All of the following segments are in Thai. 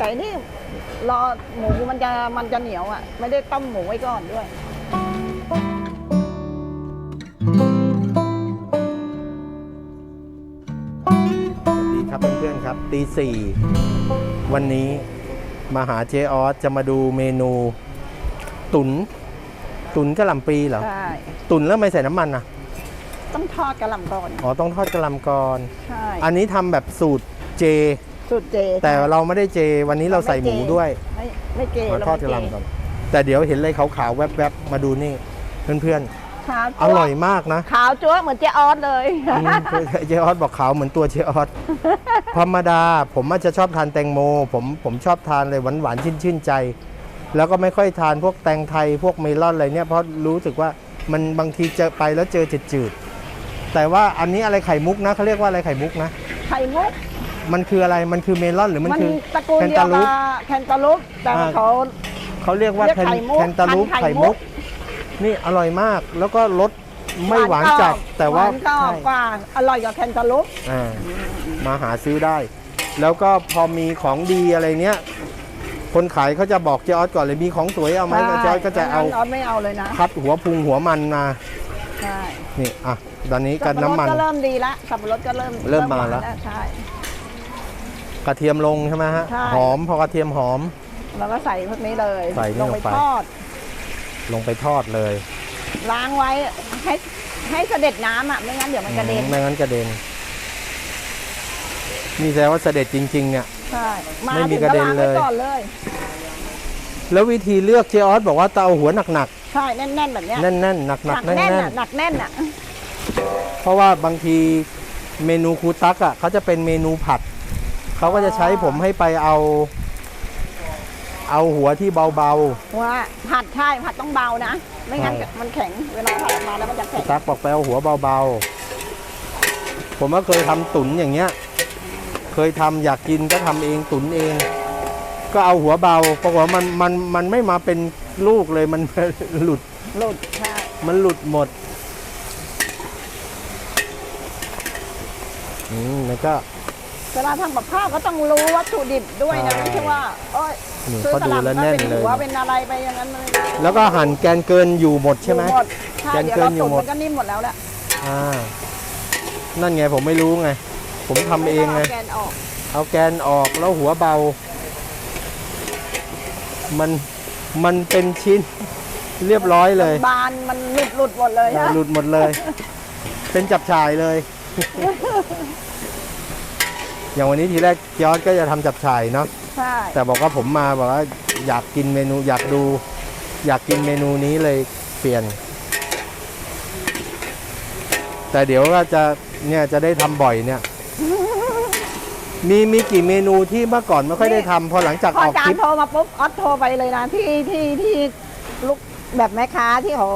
แต่อันนี่รอหมูมันจะมันจะเหนียวอะ ไม่ได้ต้มหมูไว้ก่อนด้วย สวัสดีครับเพื่อนๆครับตีสี่วันนี้มาหาเจออสจะมาดูเมนูตุน ตุนกะหล่ำปีเหรอ ใช่ตุนแล้วไม่ใส่น้ำมันอะ ต้องทอดกระหล่ำก่อนอ๋อต้องทอดกะหล่ำก่อน ใช่อันนี้ทำแบบสูตรเจ สูตรเจแต่เราไม่ได้เจ วันนี้เราใส่หมูด้วยไม่ไม่เจมาเราทอดไม่กะเจหล่ำก่อนแต่เดี๋ยวเห็นเลยขาวๆแวบๆมาดูนี่เพื่อนขาวๆจั๊อวร่อยมากนะ ขาวจั๊วเหมือนเจออสเลยอืมเจออสบอกขาวเหมือนตัวเจออสธรรมดาผมอาจจะชอบทานแตงโม ผมผมชอบทานเลยหวานๆชื่นๆใจ แล้วก็ไม่ค่อยทานพวกแตงไทยพวกเมลอนอะไรเนี่ยเพราะรู้สึกว่ามันบางทีเจอไปแล้วเจอจืดๆแต่ว่าอันนี้อะไรไข่มุกนะเขาเรียกว่าอะไรไข่มุกนะ ไข่มุก มันคืออะไรมันคือเมลอนหรือมันมันคือตระกูลแคนเดียตาวลูกับปแคนตาลูปแต่อ่า เขา เขาเรียกว่าเรียกแคนไข่มุกแคนตาลูปพันไข่ไข่มุมุก ก นี่อร่อยมากแล้วก็รสไม่หวานจัดแต่ว่าหนกรอบใช่กว่าอร่อยกว่าแคนตาลูปอ่ามาหาซื้อได้ แล้วก็พอมีของดีอะไรเนี้ย คนขายเขาจะบอกเจออสก่อนเลยมีของสวยเอาไหมเจออสก็จะเอาออสไม่เอาเลยนะคัดหัวพุงหัวมันมาใช่นี่อะตอนนี้สักับนปะรดน้ำมันก็เริ่มดีละสับปะรดก็เริ่มเริ่มมาแล้วหนใช่ กระเทียมลงใช่ไหมฮะ ใช่ หอมพอกระเทียมหอม แล้วก็ใส่พวกนี้เลยใส่นี่ลงไปลงไปทอด ลงไปทอดเลยล้างไว้ให้ให้เสด็จน้ำอะไม่งั้นเดี๋ยวมันกระเด็น อืมไม่งั้นกระเด็นนี่แสดงว่าเสด็จจริงๆเนี่ย ใช่มาไม่มีถึงกระก็เด็นล้างไว้เลยก่อนเลย แล้ววิธีเลือกเจออสบอกว่าเตาหัวหนักใช่แน่นๆแบบเนี้ยๆแน่นๆหนักหนัๆแน่แน่นนอะหนักแน่นอะๆเพราะว่าบางทีเมนูครูตักอะเขาจะเป็นเมนูผัด เขาก็จะใช้ผมให้ไปเอา เอาหัวที่เบาว่าผัดใช่ผัดต้องเบานะ ไม่งั้นใช่มันแข็งเวลาผัดออกมาแล้วมันจะๆคแข็รูงตักบอกไปเอาหัวเบาๆ ผมก็เคยทำตุ๋นอย่างเงี้ย เคยทำอยากกินก็ทำเองตุ๋นเอง ก็เอาหัวเบาปรากฏว่ามันมันมันไม่มาเป็นลูกเลยมัน หลุด หลุดใช่มันหลุดหมด อืม แล้วก็ เวลาทำกับข้าวก็ต้องรู้วัตถุดิบด้วยนะใช่ไม่ใช่ว่าโอ้ยนี่ซื้อเขาสดูลับแล้วก็แน่นเป็นเลย หัวเป็นอะไรไปอย่างนั้นเลยแล้วก็หั่นแกนเกินอยู่หมดใช่ไหม อยู่ดใช่แกนเดี๋ยวเกิเรานอยู่ตุ๋นหมด มันก็นิ่มหมดแล้วแหละอ่า นั่นไงผมไม่รู้ไง ผมทำเองไง ม่ต้าแกนออกเอาแกนออกแล้วหัวเบา มัน มันเป็นชิ้น เรียบร้อยเลย บานมันหลุดหลุดหมดเลยฮะหลุดหมดเลย เป็นจับฉ่ายเลย อย่างวันนี้ทีแรกยอดก็จะทำจับฉ่ายเนาะใช่แต่บอกว่าผมมาบอกว่าอยากกินเมนูอยากดู อยากกินเมนูนี้เลยเปลี่ยน แต่เดี๋ยวก็จะเนี่ยจะได้ทำบ่อยเนี่ย มีมีกี่เมนูที่เมื่อก่อนไม่ค่อยได้ทำพอหลังจากพอออาอกจาครลิปย์โทรมาปุ๊บออสโทรไปเลยนะที่ที่ที่ลูกแบบแม่ค้าที่เขา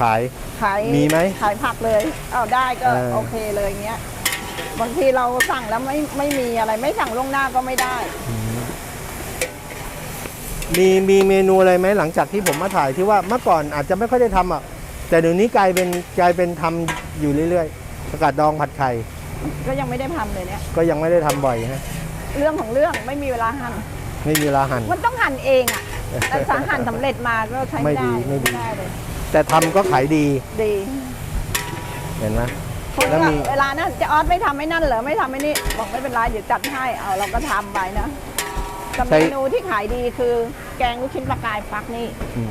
ขายขายมีไหมขายผักเลยเอาได้ก็เออโอเคเลยอย่างเงี้ย บางทีเราสั่งแล้วไม่ไม่มีอะไรไม่สั่งล่วงหน้าก็ไม่ได้ มีมีเมนูอะไรไหมหลังจากที่ผมมาถ่ายที่ว่าเมื่อก่อนอาจจะไม่ค่อยได้ทำอะ แต่เดี๋ยวนี้กลายเป็นกลายเป็นทำอยู่เรื่อยๆประกาศดองผัดไข่ก็ยังไม่ได้ทำเลยเนี่ย ก็ยังไม่ได้ทำบ่อยฮะเรื่องของเรื่องไม่มีเวลาหั่นไม่มีเวลาหั่น มันต้องหั่นเองอะแต่สาหั่นสำเร็จมาก็ใช้ไม่ได้ไม่ดีไม่ดีได้เลยแต่ทำก็ขายดีดี เห็นไหม คนแล้วก็มี เวลานั้นจะออสไม่ทำไม่นั่นเหรอไม่ทำไม่นี่บอกไม่เป็นไรเดี๋ยวจัดให้เอาเราก็ทำไปนะกับเมนูที่ขายดีคือ แกงลูกชิ้นปลากายฟักนี่ อืม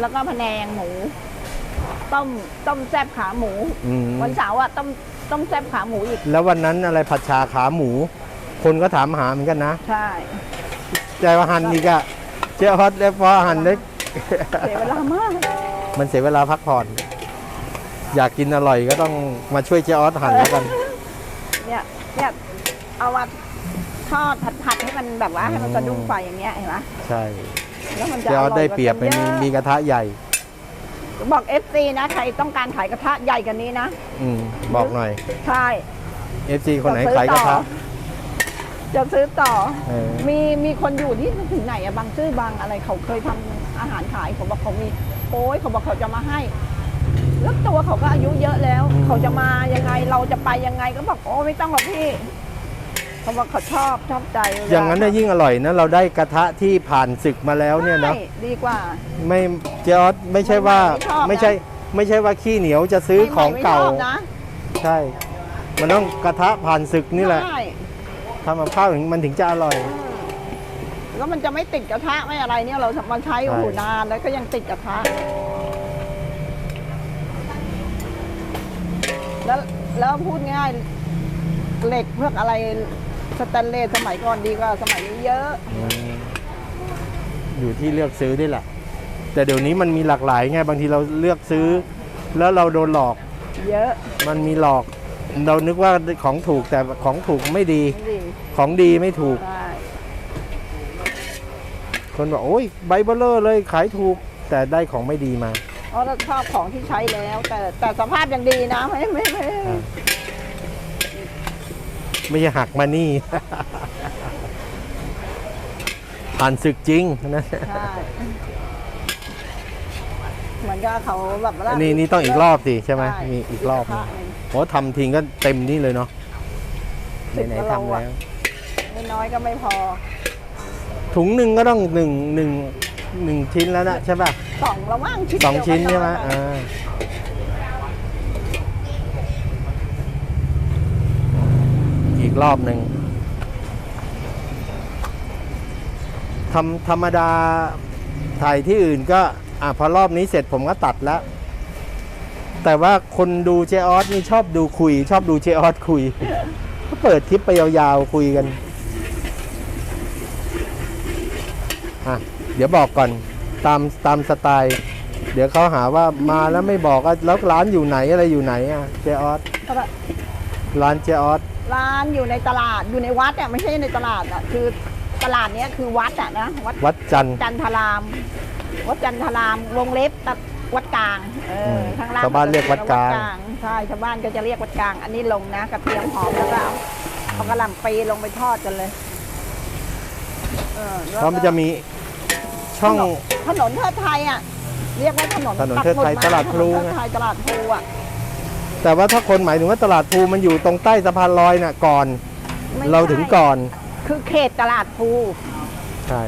แล้วก็พะแนงหมู ต้มต้มแซ่บขาหมู อืมวันเสาร์อะต้มต้มแซ่บขาหมูอีกแล้ววันนั้นอะไรผัดชาขาหมู คนก็ถามหาเหมือนกันนะใช่ ใจว่าหั่นอีกอะเจ้าฮอตแล้วพอหั่นได้ เสียเวลามาก มันเสียเวลาพักผ่อน อยากกินอร่อยก็ต้องมาช่วยเจ๊ออสหั่นแล้วกัน เนี่ยเนี่ยเอามาทอดผัดผัดให้มันแบบว่าให้มันสะดุ้งไฟอย่างเงี้ยเห็นไหมใช่แล้วมันจะเจ๊ออสได้กว่าเปรียบกัมันนมีเยอะมีกระทะใหญ่ บอกเอฟซีนะใครต้องการขายกระทะใหญ่กันนี้นะอืมบอกหน่อยใช่ FC คนไหนจะซื้อขายกระทะต่อจะซื้อต่อ เออ มีมีคนอยู่ที่ถึงไหนอะบางซื่อบางอะไรเขาเคยทำอาหารขายเขาบอกเขามีโอ้ยเขาบอกเขาจะมาให้ แล้วตัวเขาก็อายุเยอะแล้ว เขาจะมายังไงเราจะไปยังไงก็บอกโอ้ไม่ต้องหรอกพี่เขาบอกเขาชอบชอบใจเวลอย่างนั้นน่ะยิ่งอร่อยนะเราได้กระทะที่ผ่านศึกมาแล้วเนี่ยนะใช่ดีกว่า ไม่เจออสไม่ใช่ว่าไม่ชอบนะไม่ใช่ไม่ใช่ว่าขี้เหนียวจะซื้อของเก่าไม่ชอบนะใช่ มันต้องกระทะผ่านศึกนี่แหละใช่ทำกับข้าวถึงมันถึงจะอร่อยอืมแล้วมันจะไม่ติดกระทะไม่อะไรเนี่ยเรามาใช้โอ้โหใช่นานแล้วก็ยังติดกระทะ แล้วแล้วพูดง่ายเหล็กพวกอะไรสแตนเลสสมัยก่อนดีกว่าสมัยนี้เยอะ อืมอยู่ที่เลือกซื้อด้วยแหละ แต่เดี๋ยวนี้มันมีหลากหลายไงบางทีเราเลือกซื้อ แล้วเราโดนหลอก เยอะมันมีหลอก เรานึกว่าของถูกแต่ของถูกไม่ดี ดีของดีไม่ถูก ใช่คนบอกโอ้ยใบเบลเลอร์เลยขายถูก แต่ได้ของไม่ดีมา เพราะเราชอบของที่ใช้แล้ว แต่แต่สภาพยังดีนะไม่ไม่ไม่อ่าไม่ใช่หักมานี่ ผ่านศึกจริงนะใช่เหมือนกับเขาแบบว่านี่นี่ต้องอีกรอบสิใช่ไหมใช่มีอีกรอบหกนึ่ระงทะหนึ่งโอ้ทำทิ้งก็เต็มนี่เลยเนาะสิบไหนกิๆโลทำอะแล้ว ไม่น้อยก็ไม่พอถุงหนึ่งก็ต้องหนึ่งหนึ่งหนึ่งชิ้นแล้วนะใช่ป่ะ สองละมั่งชิ้นสองเดียวชิ้นก็ใช่ไหมน้อยอ่าอีกรอบหนึ่งทำธรรมดาถ่ายที่อื่นก็อะพอรอบนี้เสร็จผมก็ตัดแล้ว แต่ว่าคนดูเจออสนี่ชอบดูคุย ชอบดูเจออสคุย ก็เปิดคลิปไปยาวๆคุยกันอะเดี๋ยวบอกก่อน ตามตามสไตล์ เดี๋ยวเขาหาว่ามาแล้วไม่บอกว่าแล้วร้านอยู่ไหนอะไรอยู่ไหนอะเจออสร้านเจออสร้านอยู่ในตลาดอยู่ในวัดอะไม่ใช่ในตลาดอะคือตลาดเนี้ยคือวัดอะนะวัดวัดจันทร์จันทราม วัดจันทรามวงเล็บตัดวัดกลางเอออมข้างล่างชาวบ้านเรียกวัดกลางใช่ชาวบ้านก็จะเรียกวัดกลาง อันนี้ลงนะกระเทียมหอมแล้วก็เอาเอากระหล่ำปีลงไปทอดกันเลยเออแล้วเพราะมันจะมี ช่อง ถนนเทิดไทยอะ เรียกว่าถนนถนนเทิดไทยปักหมุตลาดพลูถนนไง เทิดไทยตลาดพลูอะแต่ว่าถ้าคนหมายถึงว่าตลาดภูมันอยู่ตรงใต้สะพานลอยน่ะก่อน ไม่เราถึงใช่ก่อน คือเขตตลาดพลูใช่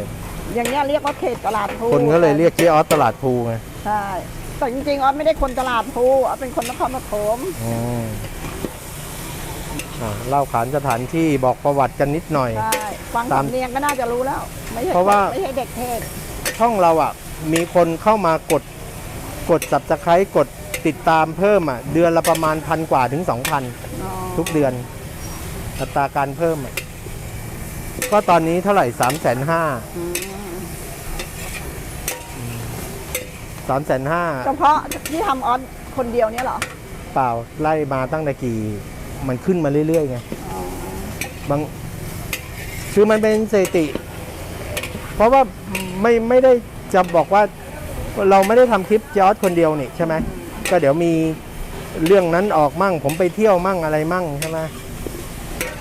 อย่างเงี้ยเรียกว่าเขตตลาดพลูคนก็เลยเรียกเจออสตลาดภูไงใช่แต่จริงๆออสไม่ได้คนตลาดพลูออสเป็นคนนครปฐมอืมอะเล่าขานสถานที่บอกประวัติกันนิดหน่อย ใช่ฟังตามสำเนียงก็น่าจะรู้แล้ว ไม่ใช่เพราะว่า ไม่ใช่เด็กเทศ ช่องเราอะมีคนเข้ามากดกดสับสไครต์กดติดตามเพิ่มอะเดือนละประมาณพันกว่าถึงสองพันอ๋อทุกเดือนอัตราการเพิ่มอะก็ตอนนี้เท่าไหร่สามแสนห้าอืมสามแสนห้าเฉพาะที่ทำออสคนเดียวเนี่ยเหรอ เปล่าไล่มาตั้งแต่กี่ มันขึ้นมาเรื่อยๆไงอ๋อบางคือมันเป็นสถิติ เพราะว่าไม่ไม่ได้จะบอกว่าเราไม่ได้ทำคลิปจอร์ดคนเดียวนี่ใช่ไหมก็เดี๋ยวมีเรื่องนั้นออกมั่ง ผมไปเที่ยวมั่งอะไรมั่งใช่ไหม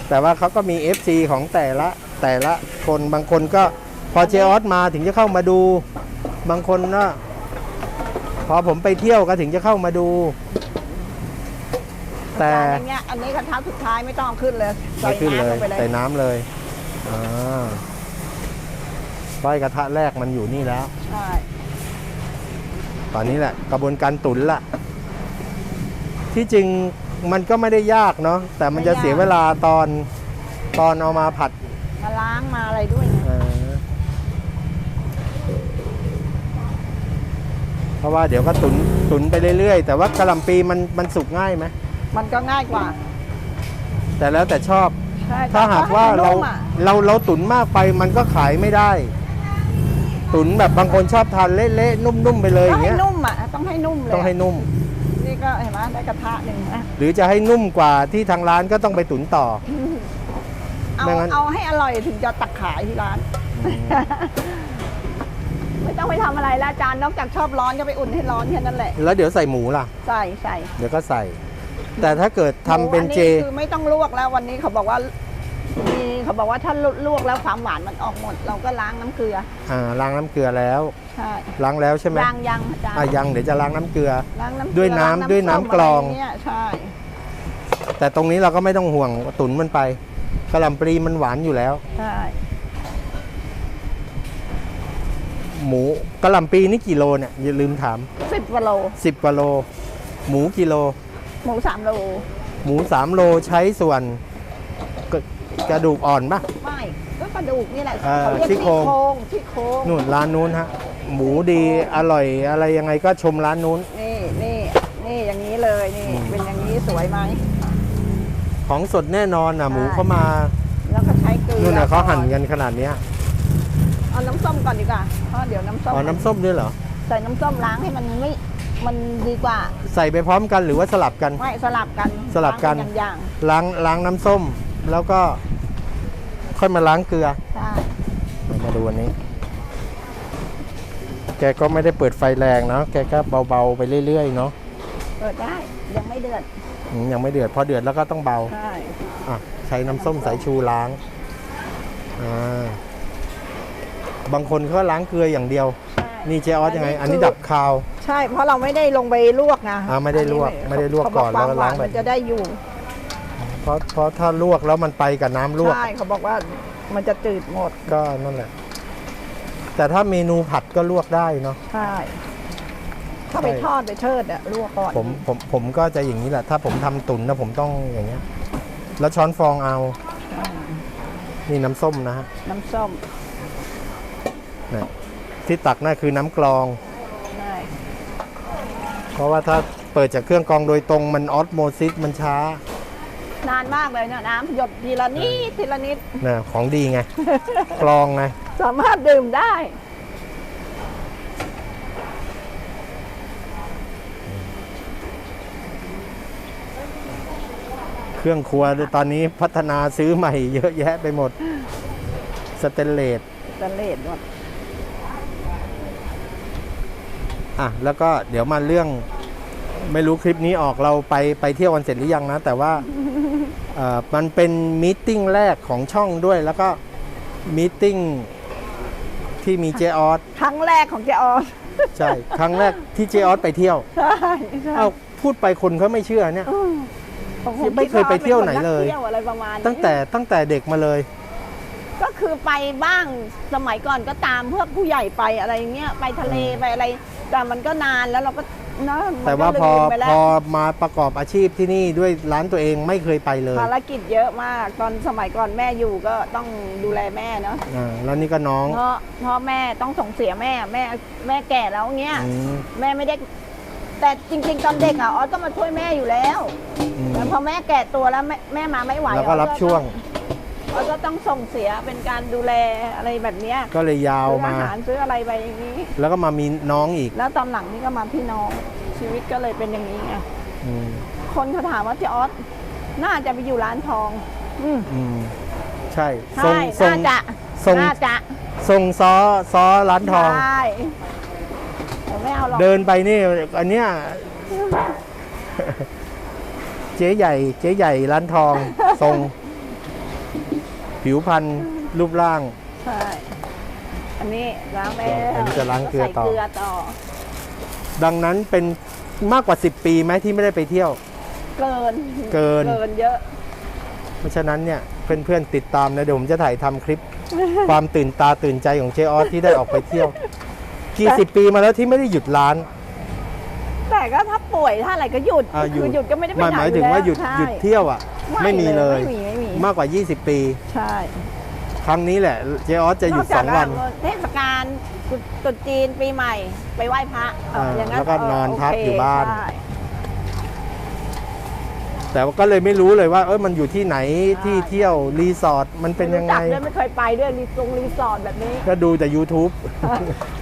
แต่ว่าเขาก็มี FC ของแต่ละแต่ละคนบางคนก็พอเจออสมาถึงจะเข้ามาดู บางคนก็พอผมไปเที่ยวก็ถึงจะเข้ามาดู แต่จานอย่างเงี้ยอันนี้กระทะสุดท้ายไม่ต้องเอาขึ้นเลยใส่ไม่ขึ้นน้ำเลลยงไปเลยใส่น้ำเลยอ่า ป้อยกระทะแรกมันอยู่นี่แล้ว ใช่ตอนนี้แหละกระบวนการตุ๋นละที่จริงมันก็ไม่ได้ยากเนาะแต่มันจะเสียเวลาตอนตอนเอามาผัดมาล้างมาอะไรด้วยเนี่ยเออเพราะว่าเดี๋ยวก็ตุนตุนไปเรื่อยๆ แต่ว่ากระหลำปีมันมันสุกง่ายไหมมันก็ง่ายกว่า แต่แล้วแต่ชอบใช่ถ้าหากว่าแต่เราให้มันนุ่มอะเราเราตุนมากไปมันก็ขายไม่ได้ ตุนแบบบางคนชอบทานเละๆนุ่มๆไปเลยอต้องย่างให้เงี้ยนุ่มอะต้องให้นุ่มเลยต้องให้นุ่ม นี่ก็เห็นไหมได้กระทะหนึ่งนะหรือจะให้นุ่มกว่าที่ทางร้านก็ต้องไปตุนต่อ เอาไม่งั้น เอาให้อร่อยถึงจะตักขายที่ร้าน ไม่ต้องไปทำอะไรแล้วอาจารย์นอกจากชอบร้อนก็ไปอุ่นให้ร้อนแค่นั้นแหละ แล้วเดี๋ยวใส่หมูล่ะ ใส่ใส่เดี๋ยวก็ใส่ แต่ถ้าเกิดทำเป็นเจหมูอัคือไม่ต้องลวกแล้ววันนี้เขาบอกว่า มีเขาบอกว่าถ้าลวกแล้วความหวานมันออกหมด เราก็ล้างน้ำเกลืออ่าล้างน้ำเกลือแล้ว ใช่ล้างแล้วใช่ไหมยางยังอาจารย์อะยังเดี๋ยวจะล้างน้ำเกลือ ล้างน้ำเกลือด้วยน้ำล้างด้วยน้ำส้มกรองะไรเนี่ยใช่แต่ตรงนี้เราก็ไม่ต้องห่วงตุนมันไปกระหล่ำปลีมันหวานอยู่แล้ว ใช่หมูกระหล่ำปลีนี่กี่โลเนี่ยอย่าลืมถาม สิบกว่าโล10กว่าโล หมูกิโล หมูสามโลหมู3โลใช้ส่วนกระ กระดูกอ่อนปะ ไม่ก็กระดูกนี่แหละเอ่อเขาเรียกซี่ซี่โครงโครงซี่โครงนู่นร้านนู้นฮะ หมูดีอร่อยอะไรยังไงก็ชมร้านนู้น นี่นี่นี่อย่างนี้เลยนี่อืมเป็นอย่างนี้สวยไหม ของสดแน่นอนนะหมูใช่เข้ามาแล้วก็ใช้เกลือนู่นน่ะเขาหั่นก่อกันขนาดเนี้ยเอาน้ำส้มก่อนดีกว่าเพราะเดี๋ยวน้ำส้มอ๋อน้ำส้มด้วยเหรอ ใส่น้ำส้มล้างให้มันไม่มันดีกว่าใส่ไปพร้อมกันหรือว่าสลับกัน ไม่สลับกันสลับกันางเป็อย่างล้างล้างน้ำส้ม แล้วก็ ค่อยมาล้างเกลือๆใช่มาดูอันนี้ แกก็ไม่ได้เปิดไฟแรงเนาะแกก็เบาๆไปเรื่อยๆเนาะเปิดได้ ยังไม่เดือดอืมยังไม่เดือดพอเดือดแล้วก็ต้องเบา ใช่อะใช้น้ำส้มสายชูล้าง อ่า บางคนเขาล้างเกลืออย่างเดียว ใช่นี่เจออสยังไง อันนี้ดับคาว ใช่ เพราะเราไม่ได้ลงไปลวกนะอ่าไม่ได้ลวกอันนี้ไม่ได้ลวกเขาบก่อนความแล้วก็ล้างหนแบบมันจะได้อยู่ เพราะเพราะถ้าลวกแล้วมันไปกับน้ำลวก ใช่เขาบอกว่ามันจะจืดหมดก็นั่นแหละ แต่ถ้าเมนูผัดก็ลวกได้เนาะ ใช่ถ้าไปใช่ ทอดไปเทิดอะลวกก่อนผมผมผมก็จะอย่างนี้แหละ ถ้าผมทำตุ๋นนะผมต้องอย่างเงี้ย แล้วช้อนฟองเอา อ่านี่น้ำส้มนะฮะน้ำส้มนะที่ตักนั่นคือน้ำกรอง ใช่เพราะว่าถ้าเปิดจากเครื่องกรองโดยตรงมันออสโมซิสมันช้า นานมากเลยเนี่ยน้ำหยดทีละนิดทีละนิด นะของดีไงกรองไงสามารถดื่มได้ เครื่องครัวตอนนี้พัฒนาซื้อใหม่เยอะแยะไปหมด สเตนเลสสเลดหมดอะแล้วก็เดี๋ยวมาเรื่อง ไม่รู้คลิปนี้ออกเราไปไปเที่ยวกันเสร็จหรือยังนะ แต่ว่าเอ่อ มันเป็นมีตติ้งแรกของช่องด้วย แล้วก็มีตติ้งที่มีเจออสครั้งแรกของเจออสใช่ ครั้งแรกที่เจออสไปเที่ยวใช่ใช่เอ้าพูดไปคนเขาไม่เชื่อเนี่ยอืมผมไม่เคยไปเที่ยวไหนเลยเที่ยวอะไรประมาณนี้ตั้งแต่ตั้งแต่เด็กมาเลย ก็คือไปบ้างสมัยก่อนก็ตามเพื่อผู้ใหญ่ไปอะไรเงี้ยไปทะเลไปอะไร แต่มันก็นานแล้วเราก็ นะมันก็แต่ว่าพอลืมไปแล้พวอมาประกอบอาชีพที่นี่ด้วยร้านตัวเองไม่เคยไปเลยภารกิจเยอะมาก ตอนสมัยก่อนแม่อยู่ก็ต้องดูแลแม่เนาะอ่าแล้วนี่ก็น้องเพราะเพราะแม่ต้องส่งเสียแม่แม่แม่แก่แล้วเงี้ย อืมแม่ไม่ได้ แต่จริงๆตอนเด็กอะออสก็มาช่วยแม่อยู่แล้วอืมแต่พอแม่แก่ตัวแล้วแม่แม่มาไม่ไหวแล้วก็รับช่วง ออสก็ต้องส่งเสียเป็นการดูแลอะไรแบบเนี้ยก็เลยยาวซื้อมา อาหารซื้ออะไรไปอย่างนี้ แล้วก็มามีน้องอีกแล้วตอนหลังนี่ก็มาพี่น้องชีวิตก็เลยเป็นอย่างนี้ไงอืมคนเขาถามว่าเจออสน่าจะไปอยู่ร้านทอง อืมอืมใช่ใช่ทรง น่าจะทรง น่าจะทรงซอซอร้านทอง ใช่แต่ไม่เอาหรอกเดินไปนี่ อันเนี้ย เจ๊ใหญ่ เจ๊ใหญ่ร้านทอง ทรง ผิวพรรณรูปร่าง ใช่ อันนี้ล้างแล้อันวนี้จะล้างเกลือต่อ ใส่เกลือต่อ ดังนั้นเป็นมากกว่า 10 ปีไหมที่ไม่ได้ไปเที่ยว เกิน เกิน เกินเยอะ เพราะฉะนั้นเนี่ยเพื่อนๆติดตามนะเดี๋ยวผมจะถ่ายทำคลิป ความตื่นตาตื่นใจของเจออสที่ได้ออกไปเที่ยวกี่สิบปีมาแล้วที่ไม่ได้หยุดร้าน แต่ก็ถ้าป่วยถ้าอะไรก็หยุดอ่าคือหยุดก็ไม่ได้ไปหมายไหนหมายถึงว่าหยุดใช่หยุดเที่ยวอะไม่มีเลยไม่มีไม่มีมากกว่า 20 ปี ใช่ครั้งนี้แหละเจออสจะหยุดนกจาก2วันเทศกาลตรุษตรุษจีนปีใหม่ไปไหว้พระเอออ่าอย่างนั้นแล้วก็เนอนพักโเคอยู่บ้าน ใช่ แต่ว่าก็เลยไม่รู้เลยว่าเออมันอยู่ที่ไหนที่เที่ยวรีสอร์ทมันเป็นยังไง ม่รู้จักด้วยไม่เคยไปด้วยรีสอร์ทรีสอร์ทแบบนี้ ก็ดูแต่ YouTube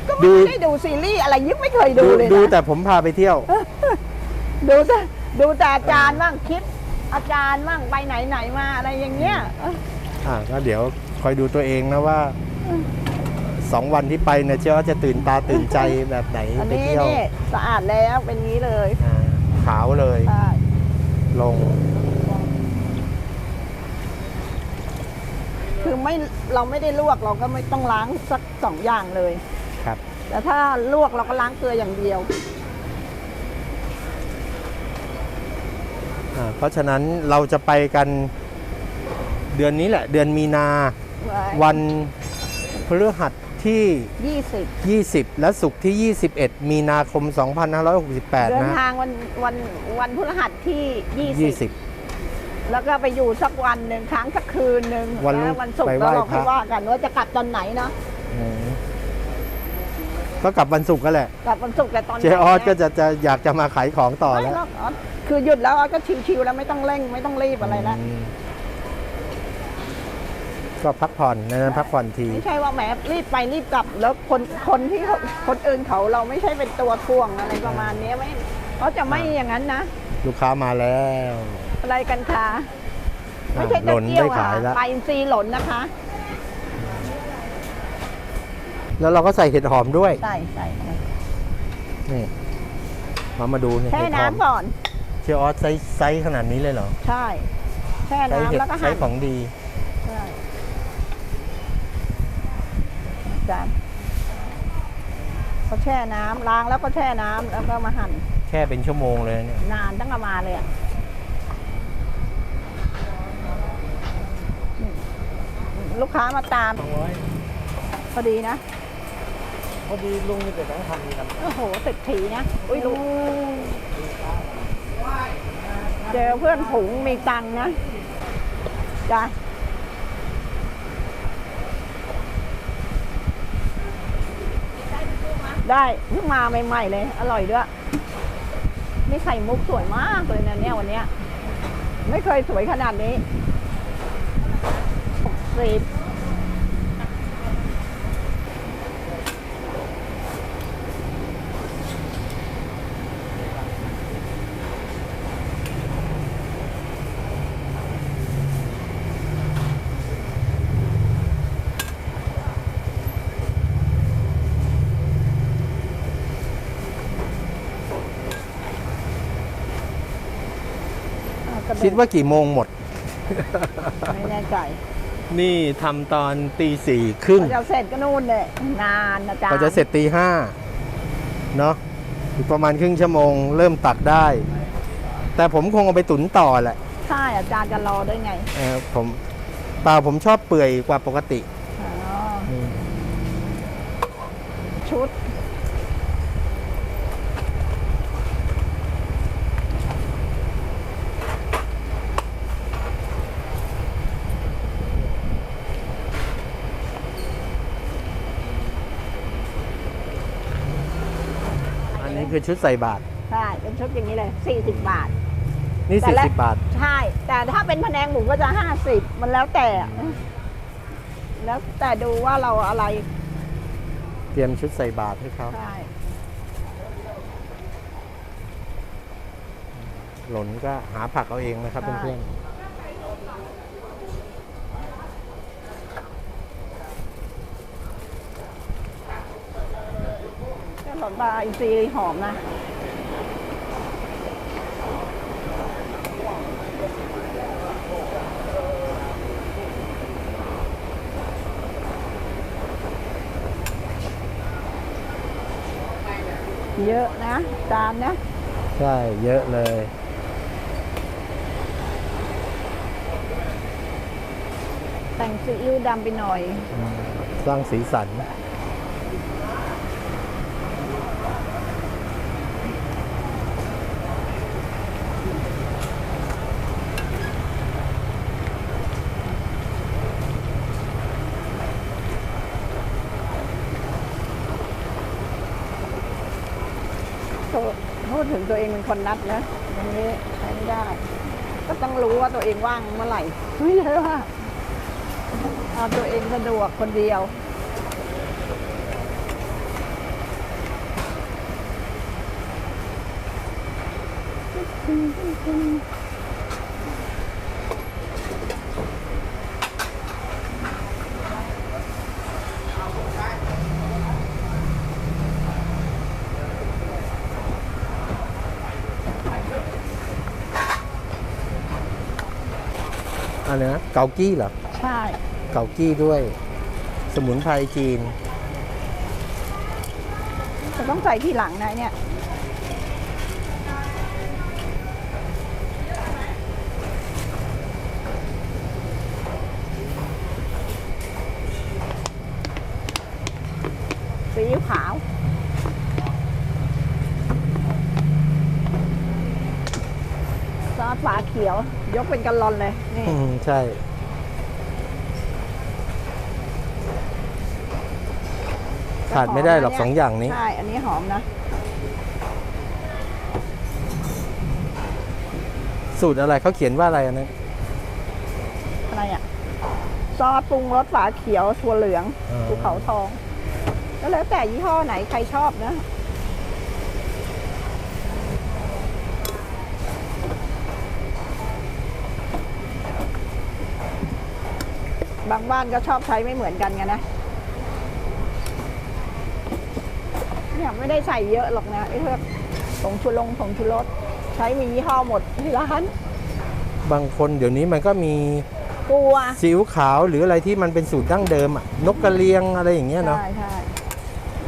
ก็ดูไม่ได้ดูซีรีส์อะไรยิ่งไม่เคยดูเลยนะดูแต่ผมพาไปเที่ยว ดูแต่ดูแต่อาจารย์บ้างคลิปอาจารย์บ้างไปไหนไหนมาอะไรอย่างเงี้ยอ่าก็เดี๋ยวคอยดูตัวเองนะว่าสองวันที่ไปเนี่ยเชื่อว่าจะตื่นตาตื่นใจแบบไหนอันไปนี้เที่ยวนี่สะอาดแล้วเป็นงี้เลยอ่าขาวเลย ใช่ ลง คือไม่เราไม่ได้ลวกเราก็ไม่ต้องล้างสักสองอย่างเลย ครับ แต่ถ้าลวกเราก็ล้างเกลืออย่างเดียวอ่าเพราะฉะนั้นเราจะไปกันเดือนนี้แหละ เดือนมีนา วันพฤหัส ที่ยี่สิบ20 และศุกร์ที่ 21 มีนาคมเดิ2568นนะทางวันวันวันพฤหัสที่ยี่สิบ20 แล้วก็ไปอยู่สักวันหนึ่งค้างสักคืนหนึ่งวันรุ่งแล้ววันศุกไปร์ไหว้แล้วเราพระค่อยว่ากันว่าจะกลับตอนไหนเนาะอืมก็กลับวันศุกร์ก็แหละ กลับวันศุกร์แต่ตอนไหนเจออสก็นี่ยจะจะอยากจะมาขายของต่อไม่แล้วหรอกออสคือหยุดแล้วออสก็ชิวๆแล้วไม่ต้องเร่งไม่ต้องรีบอะไรแล้ว อืม ก็พักผ่อนในนั้นพักผ่อนที ไม่ใช่ว่าแหมรีบไปรีบกลับแล้วคนคนที่เขาคนอื่นเขาเราไม่ใช่เป็นตัวท่วงอะไรประมาณนี้ไม่เขาจะไม่อย่างนั้นนะลูกค้ามาแล้วอะไรกันคะอะไม่ใช่หตะล่นเกียได้วขายแล้ว ปลาอินทรีหล่นนะคะ แล้วเราก็ใส่เห็ดหอมด้วยใส่ใส่ใส่นี่ มามาดูเนี่ยแช่เห็ดหอมน้ำก่อน เชออสไซส์ไซส์ขนาดนี้เลยเหรอ ใช่ แช่ไซส์น้ำเห็ดแล้วก็ไซหั่นส์ของดี ใช่ จานเขาแช่น้ำล้างแล้วก็แช่น้ำแล้วก็มาหั่นแค่เป็นชั่วโมงเลยเนี่ยนานตั้งแต่มาเลยอะนี่ลูกค้ามาตามพอดีนะพอดีลุงนี่แต่ต้องทำกันโอ้โหเศรษฐีนะอุ้ยลูกเจอเพื่อนฝูงมีตังค์นะจ้ะ ได้เพิ่งมาใหม่ๆเลย อร่อยด้วย นี่ไข่มุกสวยมากเลยนะเนี่ยวันเนี้ย ไม่เคยสวยขนาดนี้หกสิบ คิดว่ากี่โมงหมด ไม่แน่ใจนี่ทำตอนตีสี่ครึ่งพอจะเสร็จก็นู่นเลยนานนะจ๊ะพอจะเสร็จตีห้าเนาะอีกประมาณครึ่งชั่วโมง เริ่มตักได้ แต่ผมคงเอาไปตุ๋นต่อแหละใช่อาจารย์จะรอด้วยไงเออผมเปล่าผมชอบเปื่อยกว่าปกติอ๋ออืมชุด นนี้คือชุดใส่บาท ใช่เป็นชุดอย่างนี้เลย 40 บาท นี่แต่ละ 40 บาท ใช่ แต่ถ้าเป็นพะแนงหมูก็จะ 50 มันแล้วแต่แล้วแต่ดูว่าเราอะไรเตรียมชุดใส่บาทให้เขาใช่หล่นก็หาผักเอาเองนะครับใช่เพื่อนก็หลอน ปลาอินทรีหอมนะเยอะนะจานนะๆใช่ เยอะเลย แต่งซีอิ๊วดำไปหน่อย สร้างสีสัน พูด ถึงตัวเองเป็นคนนัดนะตรงนี้ใช้ไม่ได้ ก็ต้องรู้ว่าตัวเองว่างเมื่อไหร่ ไม่ใช่ว่าเอาตัวเองสะดวกคนเดียวอะไรนะเกากี้เหรอ ใช่ เกากี้ด้วย สมุนไพรจีน จะต้องใส่ทีหลังนะเนี่ย อิ๊วขาว ซอสฝาเขียว ย กเป็นกะลอนเลยนี่อืมใช่ ขาดไม่ได้หรอกสองอย่างนี้ ใช่ อันนี้หอมนะ สูตรอะไรเขาเขียนว่าอะไรอันนั้นอะไรอะ ซอสปรุงรสฝาเขียวถั่วเหลืองอ่าภูเขาทอง ก็แล้วแต่ยี่ห้อไหนใครชอบนะ บางบ้านก็ชอบใช้ไม่เหมือนกันไงนะเนี่ยไม่ได้ใส่เยอะหรอกนะไอ้พวกผงชูลงผงชูรสใช้มียี่ห้อหมดที่ร้านบางคนเดี๋ยวนี้มันก็มีกลัวซีอิ๊วขาวหรืออะไรที่มันเป็นสูตรดั้งเดิมอะนกกระเลียงอะไรอย่างเงี้ยเนาะใช่ใช่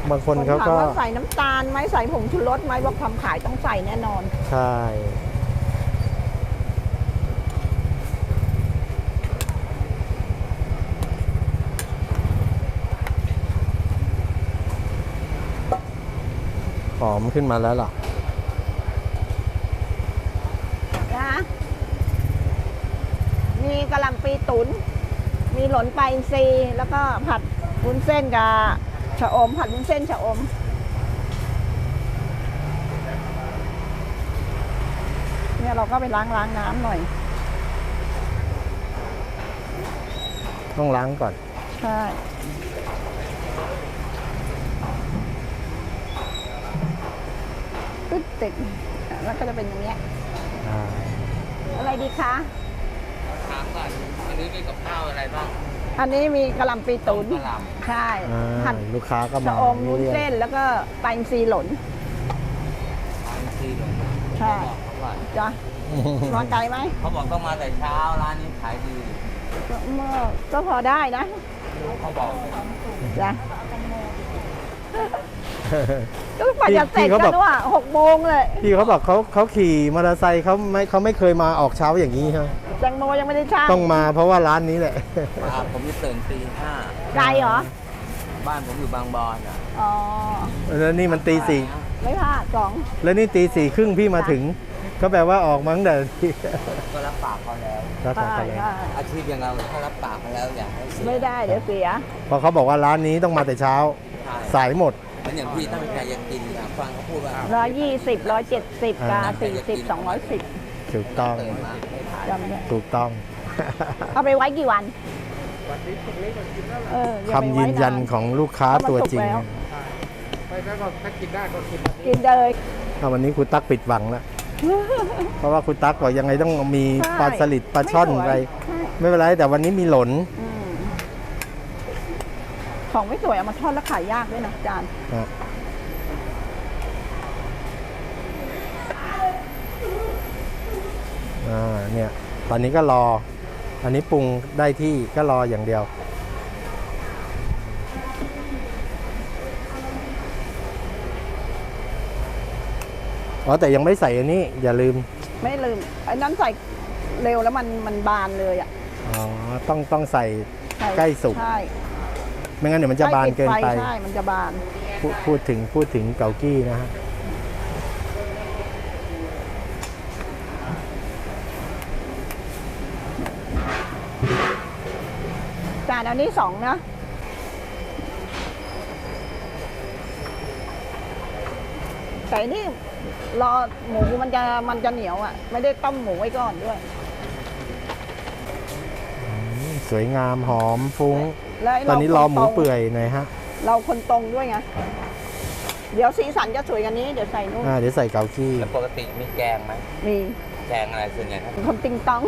บางคนคนเขาถามก็ว่าใส่น้ำตาลไหมใส่ผงชูรสไหมบอกทำขายต้องใส่แน่นอน ใช่ หอมขึ้นมาแล้วล่ะนะมีกะหล่ำปีตุน มีหลนปลาอินทรีย์แล้วก็ผัดวุ้นเส้นกับชะอม ผัดวุ้นเส้นชะอมเนี่ยเราก็ไปล้างล้างน้ำหน่อย ต้องล้างก่อน ใช่ ปึ๊ดติดแล้วก็จะเป็นอย่างเงี้ยอ่าอะไรดีคะถามก่อนวันนี้มีกับข้าวอะไรบ้างอันนี้มีกะหล่ำปีตุนกะหล่ใช่อ่าผัดลูกค้าก็ชะมาอมวุ้นเรื่อยเส้นแล้วก็ปลาอินทรีหล่นร้านซีเลยใช่ เขาบอกจ้ะๆมาไกลไหมเขาบอกต้องมาแต่เช้าร้านนี้ขายดีก็เมื่อก็พอได้นะเขาบอกจ้ะ ก็กว่าจะเสร็จพี่เขากับนอกว่าหกโมงเลยพี่เขาบอกเขาเขาขี่มอเตอร์ไซค์เขาไม่เขาไม่เคยมาออกเช้าอย่างนี้ใช่ไหมแตงโมยังไม่ได้ช่างต้องมาเพราะว่าร้านนี้แหละมาผมจะตื่นตีห้าไกลเหรอ บ้านผมอยู่บางบอนอะอ๋อแล้วนี่มันตีสี่ไม่พลาดสองแล้วนี่ตีสี่ครึ่งพี่มาถึง ก็แปลว่าออกมาตั้งแต่ที่ก็รับปากเขาแล้วรักษาใช่กันเลยใช่อาชีพอย่างเราถ้ารับปากเขาแล้วอย่าให้เสียไม่ได้เดี๋ยวเสียเพราะเขาบอกว่าร้านนี้ต้องมาแต่เช้าใช่สายหมดเห มือนอย่างพี่ตั้งใจจะกินอะฟังเขาพูดว่าร้อยยี่สิบร้อยเจ็ดสิบกาอ่าสี่สิบสองร้อยสิบถูกต้องตื่นมาไม่ถ่ายจำเนี่ยถูกต้อง เอาไปไว้กี่วันเอออาคำไปยืไว้นยันาของลูกค้าเพราะมันตัวสุกจริงแล้วนะกินเลยเอาวันนี้คุณตั๊กปิดหวังแล้ว เพราะว่าคุณตั๊กบอกยังไงต้องมีใช่ปลาสลิดปลาช่อนม่สวยไปใช่ไม่เป็นไรแต่วันนี้มีหลนอืม ของไม่สวยเอามาทอดแล้วขายยากด้วยนะจานนะอ่าเนี่ยตอนนี้ก็รอ อันนี้ปรุงได้ที่ก็รออย่างเดียว อ๋อแต่ยังไม่ใส่อันนี้ อย่าลืม ไม่ลืมไอ้นั้นใส่เร็วแล้วมันมันบานเลยอะ อ๋อ ต้องต้องใส่ช่ใกล้สุก ใช่ ไม่งั้นเดี๋ยวมันจะบานเกินไปใช่ใช่ มันจะบาน พูดพูดถึงพูดถึงเกากี้นะฮะจานอันนี้สองนะแต่อันนี่รอหมูมันจะมันจะเหนียวอะ ไม่ได้ต้มหมูไว้ก่อนด้วย สวยงามหอมฟุ้ง แล้วไตอนนี้รอหมูคนตงเปื่อยหน่อยฮะ เราคนตรงด้วยไง เดี๋ยวสีสันจะสวยกันนี้ เดี๋ยวใส่นู่นอ่าเดี๋ยวใส่เกากี้แล้วปกติมีแกงไหมมีแกงอะไรส่วนใหญ่ครับคนติงตอง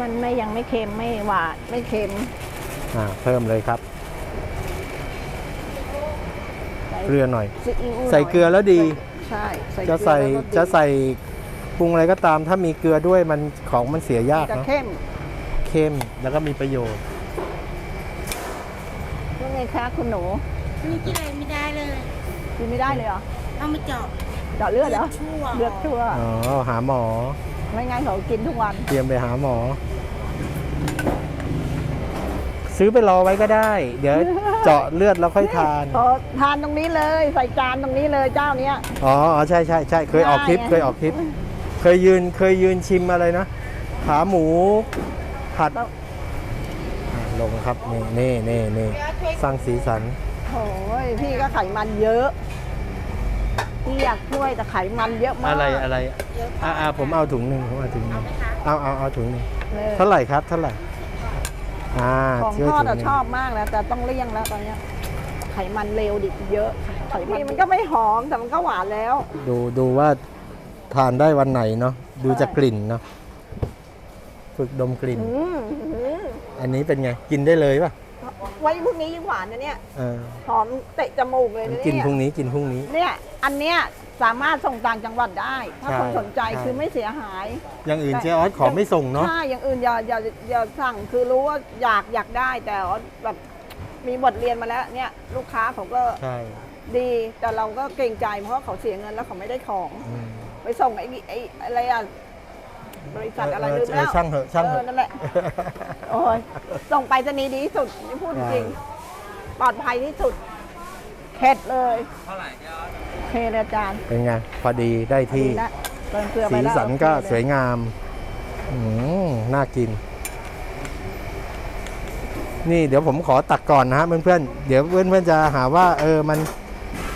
มันไม่ยังไม่เค็มไม่หวานไม่เค็มอ่าเพิ่มเลยครับเกลือหน่อย ซีอิ๊วใส่เกลือแล้วดี ใช่ใส่จะเกลือใส่แล้วก็ดีจะใส่ปรุงอะไรก็ตาม ถ้ามีเกลือด้วยมันของมันเสียยากจะเนาะเข้มเข้มแล้วก็มีประโยชน์ยังไงไงคะคุณหนูนี่กินอะไรไม่ได้เลย กินไม่ได้เลยเหรอต้องมาเจาะเจาะเลือดเหรอชั่วเลือดชั่วอ๋อหาหมอ ไม่งั้นเขากินทุกวัน เตรียมไปหาหมอ ซื้อไปรอไว้ก็ได้ เดี๋ยว เจาะเลือดแล้วค่อยทาน พอทานตรงนี้เลยใส่จานตรงนี้เลยเจ้าเนี้ย อ๋ออ๋อใช่ใช่ใช่เคยออกคลิปได้ไงเคยออกคลิป เคยยืนเคยยืนชิมอะไรนะ ขาหมูผัดอะลงครับ นี่นี่นี่นี่สร้างสีสัน โอ้ยพี่ก็ไขมันเยอะ พี่อยากช่วยแต่ไขมันเยอะมากอะไรอะไรอ่าอ่าผมเอาถุงหนึ่งผมเอาถุงหนึ่งเอาเอาเอาถุงหนึ่งเออเท่าไหร่ครับเท่าไหร่อ่าของเชื่อทอดถุงหอะนึ่งชอบมากแล้วแต่ต้องเลี่ยงแล้วตอนเนี้ยไขมันเลวดิบเยอะไขมันมันก็ไม่หอมแต่มันก็หวานแล้ว ดูดูว่าทานได้วันไหนเนาะดูจากกลิ่นเนาะฝึกดมกลิ่น อืมอืมอันนี้เป็นไงกินได้เลยป่ะ ไว้พรุ่งนี้ยิ่งหวานนะเนี่ยเออหอมเตะจมูกเลยนะกินเนี่ยพรุ่งนี้กินพรุ่งนี้ เนี่ย อันเนี้ยสามารถส่งต่างจังหวัดได้ ถ้าใช่คนสนใจใช่ คือไม่เสียหาย อย่างอื่นเจ๊ออสขอไม่ส่งเนาะถ้าอย่างอื่นอย่าอย่าอย่าสั่งคือรู้ว่าอยากอยากได้แต่ว่าแบบมีบทเรียนมาแล้วเนี่ยลูกค้าเขาก็ใช่ดีแต่เราก็เกรงใจเพราะว่าเขาเสียเงินแล้วเขาไม่ได้ของ อืมไปส่งไอ้นี่ไอ้อะไรอะ บริษัทอะไรเออลืมแล้วเออช่างเถอะช่างเถอะ นั่นแหละโอ้ยส่งไปจะนีย์ดีที่สุดนี่พูดจริง ปลอดภัยที่สุดเข็ดเลยเท่าไหร่เจ้าโอเคเลยอาจารย์เป็นไงพอดีได้ที่ ดีละเติมเกลือไปสีแล้วสันก็โอเคเลสวยงามอืมน่ากิน นี่เดี๋ยวผมขอตักก่อนนะฮะเพื่อนๆ เดี๋ยวเพื่อนๆจะหาว่า เออมัน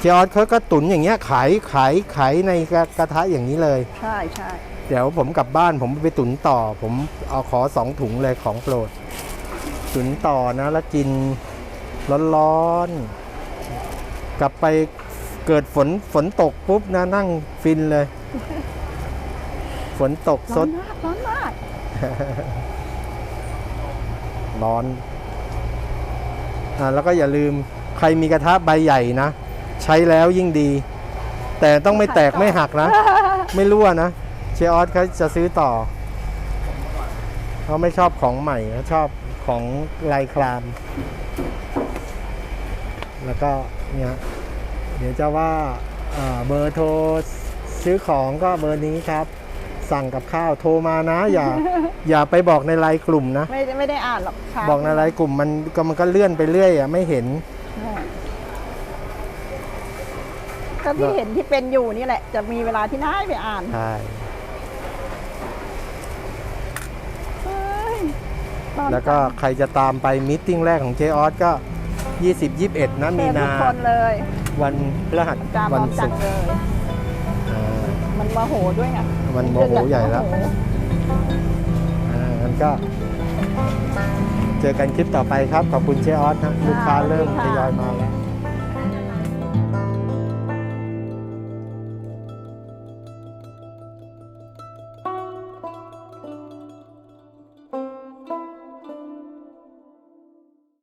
เจออสเขาก็ตุ๋นอย่างเงี้ยขายขายขายในกระกระทะอย่างนี้เลย ใช่ใช่ เดี๋ยวผมกลับบ้านผมไปตุ๋นต่อ ผมเอาขอสองถุงเลยของโปรด ตุ๋นต่อนะแล้วกินร้อนๆ กลับไปเกิดฝนฝนตกปุ๊บนะนั่งฟินเลย ฝนตกซร้อนดมากร้อนมากร้อนอ่าแล้วก็อย่าลืมใครมีกระทะใบใหญ่นะ ใช้แล้วยิ่งดี แต่ต้องไม่แตกไม่หักนะ ไม่รั่วนะ เชออสเขาจะซื้อต่อ เขาไม่ชอบของใหม่เขาชอบของลายคลาม แล้วก็เนี่ยเดี๋ยวจะว่าอ่าเบอร์โทรซื้อของก็เบอร์นี้ครับ สั่งกับข้าวโทรมานะ อย่า อย่าไปบอกในไลน์กลุ่มนะ ไม่ได้ไม่ได้อ่านหรอกค่ะบอกในไลน์กลุ่มมันก็มันก็เลื่อนไปเรื่อยอะไม่เห็นก็ที่เห็นที่เป็นอยู่นี่แหละ จะมีเวลาที่ไหนไปอ่านใช่ เฮ้ยตอน แล้วก็ใครจะตามไปมิทติ้งแรกของเจออสก็ 20 21 นะเชิมีญทุนากคนเลย วันพฤหัสจามวัอนมจัศุงกร์เลยอ่ามันโมโหด้วยไงมันโมโหใหญ่แล้วโมโอ่างั้นก็ เจอกันคลิปต่อไปครับ ขอบคุณเจออสนะลูกค้าเริ่มทยอยมาแล้ว